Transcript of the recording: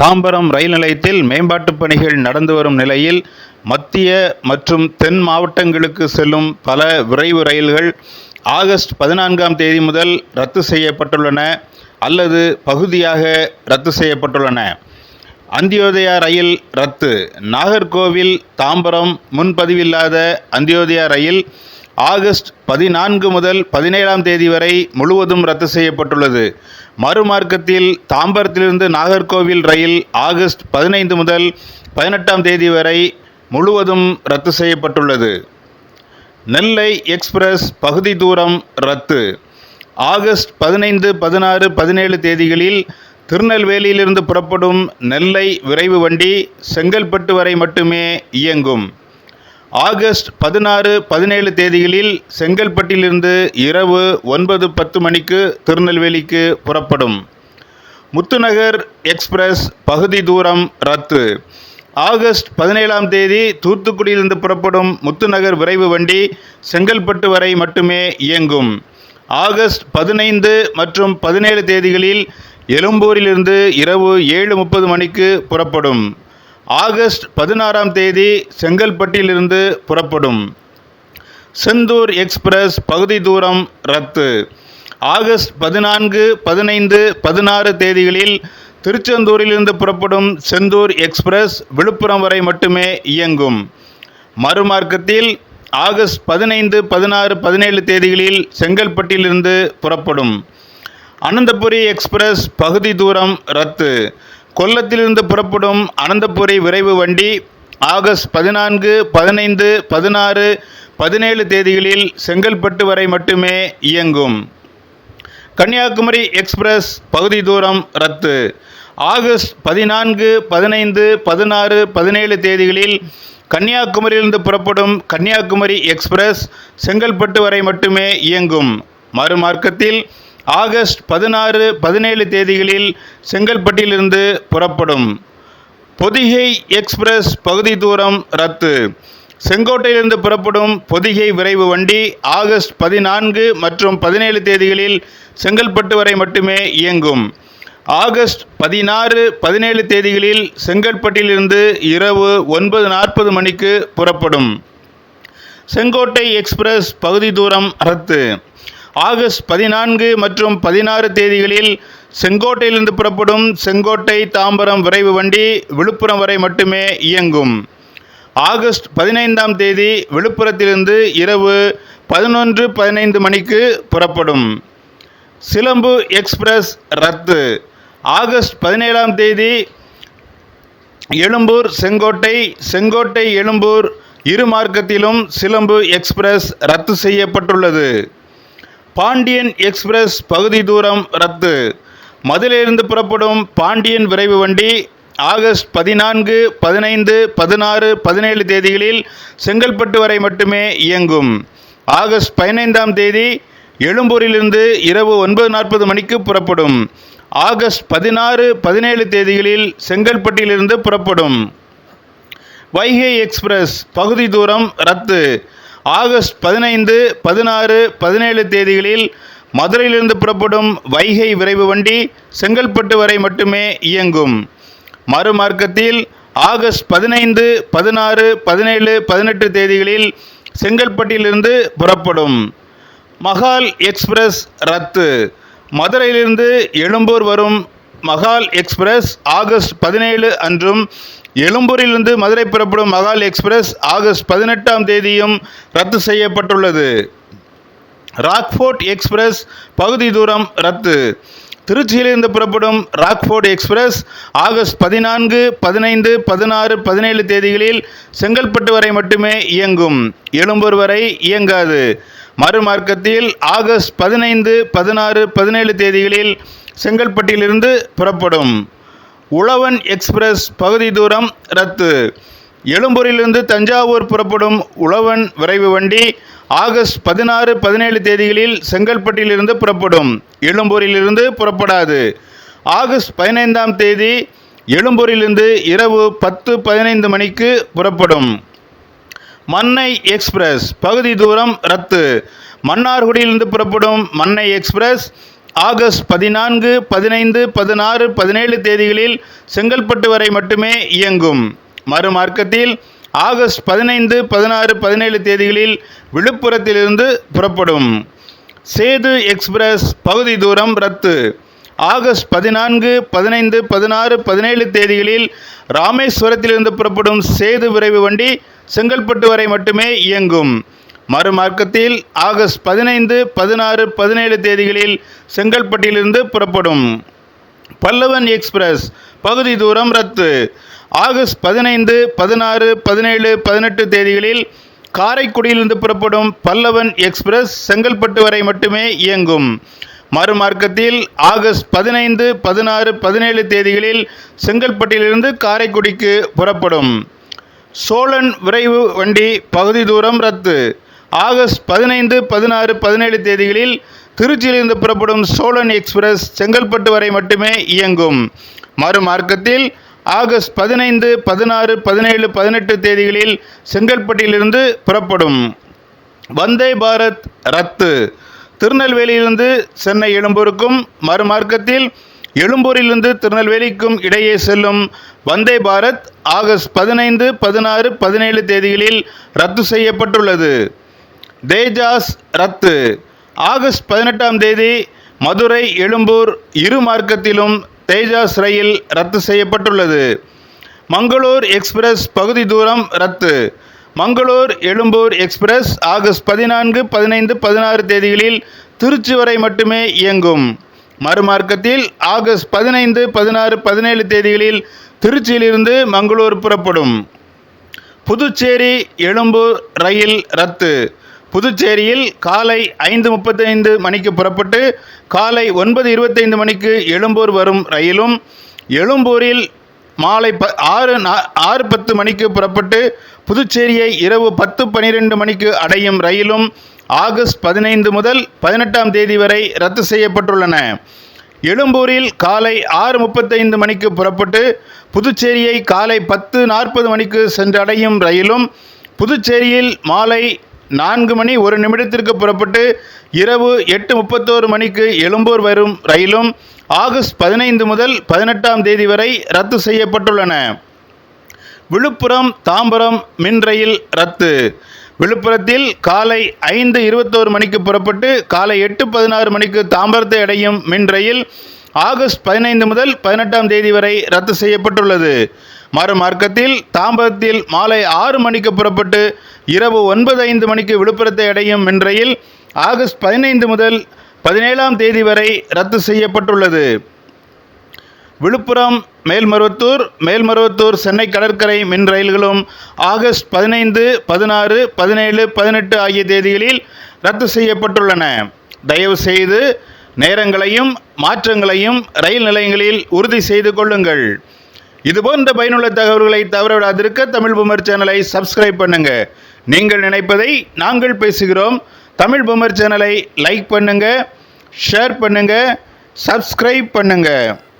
தாம்பரம் ரயில் நிலையத்தில் மேம்பாட்டுப் பணிகள் நடந்து வரும் நிலையில் மத்திய மற்றும் தென் மாவட்டங்களுக்கு செல்லும் பல விரைவு ரயில்கள் ஆகஸ்ட் பதினான்காம் தேதி முதல் ரத்து செய்யப்பட்டுள்ளன அல்லது பகுதியாக ரத்து செய்யப்பட்டுள்ளன. அந்தியோதயா ரயில் ரத்து. நாகர்கோவில் தாம்பரம் முன்பதிவில்லாத அந்தியோதயா ரயில் ஆகஸ்ட் பதினான்கு முதல் பதினேழாம் தேதி வரை முழுவதும் ரத்து செய்யப்பட்டுள்ளது. மறுமார்க்கத்தில் தாம்பரத்திலிருந்து நாகர்கோவில் ரயில் ஆகஸ்ட் பதினைந்து முதல் பதினெட்டாம் தேதி வரை முழுவதும் ரத்து செய்யப்பட்டுள்ளது. நெல்லை எக்ஸ்பிரஸ் பகுதி தூரம் ரத்து. ஆகஸ்ட் பதினைந்து பதினாறு பதினேழு தேதிகளில் திருநெல்வேலியிலிருந்து புறப்படும் நெல்லை விரைவு வண்டி செங்கல்பட்டு வரை மட்டுமே இயங்கும். ஆகஸ்ட் பதினாறு பதினேழு தேதிகளில் செங்கல்பட்டிலிருந்து இரவு ஒன்பது பத்து மணிக்கு திருநெல்வேலிக்கு புறப்படும். முத்துநகர் எக்ஸ்பிரஸ் பகுதி தூரம் ரத்து. ஆகஸ்ட் பதினேழாம் தேதி தூத்துக்குடியிலிருந்து புறப்படும் முத்துநகர் விரைவு வண்டி செங்கல்பட்டு வரை மட்டுமே இயங்கும். ஆகஸ்ட் பதினைந்து மற்றும் பதினேழு தேதிகளில் எழும்பூரிலிருந்து இரவு ஏழு முப்பது மணிக்கு புறப்படும். ஆகஸ்ட் பதினாறாம் தேதி செங்கல்பட்டிலிருந்து புறப்படும். செந்தூர் எக்ஸ்பிரஸ் பகுதி தூரம் ரத்து. ஆகஸ்ட் பதினான்கு பதினைந்து பதினாறு தேதிகளில் திருச்செந்தூரிலிருந்து புறப்படும் செந்தூர் எக்ஸ்பிரஸ் விழுப்புரம் வரை மட்டுமே இயங்கும். மறுமார்க்கத்தில் ஆகஸ்ட் பதினைந்து பதினாறு பதினேழு தேதிகளில் செங்கல்பட்டிலிருந்து புறப்படும். அனந்தபுரி எக்ஸ்பிரஸ் பகுதி தூரம் ரத்து. கொல்லத்திலிருந்து புறப்படும் அனந்தபுரி விரைவு வண்டி ஆகஸ்ட் பதினான்கு பதினைந்து பதினாறு பதினேழு தேதிகளில் செங்கல்பட்டு வரை மட்டுமே இயங்கும். கன்னியாகுமரி எக்ஸ்பிரஸ் பகுதி தூரம் ரத்து. ஆகஸ்ட் பதினான்கு பதினைந்து பதினாறு பதினேழு தேதிகளில் கன்னியாகுமரியிலிருந்து புறப்படும் கன்னியாகுமரி எக்ஸ்பிரஸ் செங்கல்பட்டு வரை மட்டுமே இயங்கும். மறுமார்க்கத்தில் ஆகஸ்ட் பதினாறு பதினேழு தேதிகளில் செங்கல்பட்டிலிருந்து புறப்படும். பொதிகை எக்ஸ்பிரஸ் பகுதி தூரம் ரத்து. செங்கோட்டையிலிருந்து புறப்படும் பொதிகை விரைவு வண்டி ஆகஸ்ட் பதினான்கு மற்றும் பதினேழு தேதிகளில் செங்கல்பட்டு வரை மட்டுமே இயங்கும். ஆகஸ்ட் பதினாறு பதினேழு தேதிகளில் செங்கல்பட்டிலிருந்து இரவு ஒன்பது நாற்பது மணிக்கு புறப்படும். செங்கோட்டை எக்ஸ்பிரஸ் பகுதி தூரம் ரத்து. ஆகஸ்ட் பதினான்கு மற்றும் பதினாறு தேதிகளில் செங்கோட்டையிலிருந்து புறப்படும் செங்கோட்டை தாம்பரம் விரைவு வண்டி விழுப்புரம் வரை மட்டுமே இயங்கும். ஆகஸ்ட் பதினைந்தாம் தேதி விழுப்புரத்திலிருந்து இரவு பதினொன்று பதினைந்து மணிக்கு புறப்படும். சிலம்பு எக்ஸ்பிரஸ் ரத்து. ஆகஸ்ட் பதினேழாம் தேதி எழும்பூர் செங்கோட்டை செங்கோட்டை எழும்பூர் இரு மார்க்கத்திலும் சிலம்பு எக்ஸ்பிரஸ் ரத்து செய்யப்பட்டுள்ளது. பாண்டியன் எக்ஸ்பிரஸ் பகுதி தூரம் ரத்து. மதுரையிலிருந்து புறப்படும் பாண்டியன் விரைவு வண்டி ஆகஸ்ட் பதினான்கு பதினைந்து பதினாறு பதினேழு தேதிகளில் செங்கல்பட்டு வரை மட்டுமே இயங்கும். ஆகஸ்ட் பதினைந்தாம் தேதி எழும்பூரிலிருந்து இரவு ஒன்பது நாற்பது மணிக்கு புறப்படும். ஆகஸ்ட் பதினாறு பதினேழு தேதிகளில் செங்கல்பட்டிலிருந்து புறப்படும். வைகை எக்ஸ்பிரஸ் பகுதி தூரம் ரத்து. ஆகஸ்ட் பதினைந்து பதினாறு பதினேழு தேதிகளில் மதுரையிலிருந்து புறப்படும் வைகை விரைவு வண்டி செங்கல்பட்டு வரை மட்டுமே இயங்கும். மறுமார்க்கத்தில் ஆகஸ்ட் பதினைந்து பதினாறு பதினேழு பதினெட்டு தேதிகளில் செங்கல்பட்டிலிருந்து புறப்படும். மகால் எக்ஸ்பிரஸ் ரத்து. மதுரையிலிருந்து எழும்பூர் வரும் மகால் எக்ஸ்பிரஸ் ஆகஸ்ட் பதினேழு அன்றும் எழும்பூரிலிருந்து மதுரை புறப்படும் மகால் எக்ஸ்பிரஸ் ஆகஸ்ட் பதினெட்டாம் தேதியும் ரத்து செய்யப்பட்டுள்ளது. ராக்ஃபோர்ட் எக்ஸ்பிரஸ் பகுதி தூரம் ரத்து. திருச்சியிலிருந்து புறப்படும் ராக்ஃபோர்ட் எக்ஸ்பிரஸ் ஆகஸ்ட் பதினான்கு பதினைந்து பதினாறு பதினேழு தேதிகளில் செங்கல்பட்டு வரை மட்டுமே இயங்கும். எழும்பூர் வரை இயங்காது. மறுமார்க்கத்தில் ஆகஸ்ட் பதினைந்து பதினாறு பதினேழு தேதிகளில் செங்கல்பட்டிலிருந்து புறப்படும். உழவன் எக்ஸ்பிரஸ் பகுதி தூரம் ரத்து. எழும்பூரிலிருந்து தஞ்சாவூர் புறப்படும் உழவன் விரைவு வண்டி ஆகஸ்ட் பதினாறு பதினேழு தேதிகளில் செங்கல்பட்டிலிருந்து புறப்படும். எழும்பூரிலிருந்து புறப்படாது. ஆகஸ்ட் பதினைந்தாம் தேதி எழும்பூரிலிருந்து இரவு பத்து பதினைந்து மணிக்கு புறப்படும். மன்னை எக்ஸ்பிரஸ் பகுதி தூரம் ரத்து. மன்னார்குடியிலிருந்து புறப்படும் மன்னை எக்ஸ்பிரஸ் ஆகஸ்ட் பதினான்கு பதினைந்து பதினாறு பதினேழு தேதிகளில் செங்கல்பட்டு வரை மட்டுமே இயங்கும். மறுமார்க்கத்தில் ஆகஸ்ட் பதினைந்து பதினாறு பதினேழு தேதிகளில் விழுப்புரத்திலிருந்து புறப்படும். சேது எக்ஸ்பிரஸ் பகுதி தூரம் ரத்து. ஆகஸ்ட் பதினான்கு பதினைந்து பதினாறு பதினேழு தேதிகளில் ராமேஸ்வரத்திலிருந்து புறப்படும் சேது விரைவு வண்டி செங்கல்பட்டு வரை மட்டுமே இயங்கும். மறுமார்க்கத்தில் ஆகஸ்ட் பதினைந்து பதினாறு பதினேழு தேதிகளில் செங்கல்பட்டிலிருந்து புறப்படும். பல்லவன் எக்ஸ்பிரஸ் பகுதி தூரம் ரத்து. ஆகஸ்ட் பதினைந்து பதினாறு பதினேழு பதினெட்டு தேதிகளில் காரைக்குடியிலிருந்து புறப்படும் பல்லவன் எக்ஸ்பிரஸ் செங்கல்பட்டு வரை மட்டுமே இயங்கும். மறுமார்க்கத்தில் ஆகஸ்ட் பதினைந்து பதினாறு பதினேழு தேதிகளில் செங்கல்பட்டிலிருந்து காரைக்குடிக்கு புறப்படும். சோழன் விரைவு வண்டி பகுதி தூரம் ரத்து. ஆகஸ்ட் பதினைந்து பதினாறு பதினேழு தேதிகளில் திருச்சியிலிருந்து புறப்படும் சோழன் எக்ஸ்பிரஸ் செங்கல்பட்டு வரை மட்டுமே இயங்கும். மறுமார்க்கத்தில் ஆகஸ்ட் பதினைந்து பதினாறு பதினேழு பதினெட்டு தேதிகளில் செங்கல்பட்டிலிருந்து புறப்படும். வந்தே பாரத் ரத்து. திருநெல்வேலியிலிருந்து சென்னை எழும்பூருக்கும் மறுமார்க்கத்தில் எழும்பூரிலிருந்து திருநெல்வேலிக்கும் இடையே செல்லும் வந்தே பாரத் ஆகஸ்ட் பதினைந்து பதினாறு பதினேழு தேதிகளில் ரத்து செய்யப்பட்டுள்ளது. தேஜாஸ் ரத்து. ஆகஸ்ட் பதினெட்டாம் தேதி மதுரை எழும்பூர் இரு மார்க்கத்திலும் தேஜாஸ் ரயில் ரத்து செய்யப்பட்டுள்ளது. மங்களூர் எக்ஸ்பிரஸ் பகுதி தூரம் ரத்து. மங்களூர் எழும்பூர் எக்ஸ்பிரஸ் ஆகஸ்ட் பதினான்கு பதினைந்து பதினாறு தேதிகளில் திருச்சி வரை மட்டுமே இயங்கும். மறுமார்க்கத்தில் ஆகஸ்ட் பதினைந்து பதினாறு பதினேழு தேதிகளில் திருச்சியிலிருந்து மங்களூர் புறப்படும். புதுச்சேரி எழும்பூர் ரயில் ரத்து. புதுச்சேரியில் காலை ஐந்து முப்பத்தைந்து மணிக்கு புறப்பட்டு காலை ஒன்பது இருபத்தைந்து மணிக்கு எழும்பூர் வரும் ரயிலும் எழும்பூரில் மாலை ப ஆறு நா ஆறு பத்து மணிக்கு புறப்பட்டு புதுச்சேரியை இரவு பத்து பனிரெண்டு மணிக்கு அடையும் ரயிலும் ஆகஸ்ட் பதினைந்து முதல் பதினெட்டாம் தேதி வரை ரத்து செய்யப்பட்டுள்ளன. எழும்பூரில் காலை ஆறு முப்பத்தைந்து மணிக்கு புறப்பட்டு புதுச்சேரியை காலை பத்து நாற்பது மணிக்கு சென்றடையும் ரயிலும் புதுச்சேரியில் மாலை நான்கு மணி ஒரு நிமிடத்திற்கு புறப்பட்டு இரவு எட்டு முப்பத்தோரு மணிக்கு எழும்பூர் வரும் ரயிலும் ஆகஸ்ட் பதினைந்து முதல் பதினெட்டாம் தேதி வரை ரத்து செய்யப்பட்டுள்ளன. விழுப்புரம் தாம்பரம் மின் ரயில் ரத்து. விழுப்புரத்தில் காலை ஐந்து இருபத்தோரு மணிக்கு புறப்பட்டு காலை எட்டு பதினாறு மணிக்கு தாம்பரத்தை அடையும் மின் ரயில் ஆகஸ்ட் பதினைந்து முதல் பதினெட்டாம் தேதி வரை ரத்து செய்யப்பட்டுள்ளது. மறுமார்க்கத்தில் தாம்பரத்தில் மாலை ஆறு மணிக்கு புறப்பட்டு இரவு ஒன்பது ஐந்து மணிக்கு விழுப்புரத்தை அடையும் மின் ரயில் ஆகஸ்ட் பதினைந்து முதல் பதினேழாம் தேதி வரை ரத்து செய்யப்பட்டுள்ளது. விழுப்புரம் மேல்மருவத்தூர் மேல்மருவத்தூர் சென்னை கடற்கரை மின் ரயில்களும் ஆகஸ்ட் பதினைந்து பதினாறு பதினேழு பதினெட்டு ஆகிய தேதிகளில் ரத்து செய்யப்பட்டுள்ளன. தயவு செய்து நேரங்களையும் மாற்றங்களையும் ரயில் நிலையங்களில் உறுதி செய்து கொள்ளுங்கள். இதுபோன்ற பயனுள்ள தகவல்களை தவறவிடாதிருக்க தமிழ் புமர் சேனலை சப்ஸ்கிரைப் பண்ணுங்க. நீங்கள் நினைப்பதை நாங்கள் பேசுகிறோம். தமிழ் புமர் சேனலை லைக் பண்ணுங்க ஷேர் பண்ணுங்க சப்ஸ்கிரைப் பண்ணுங்கள்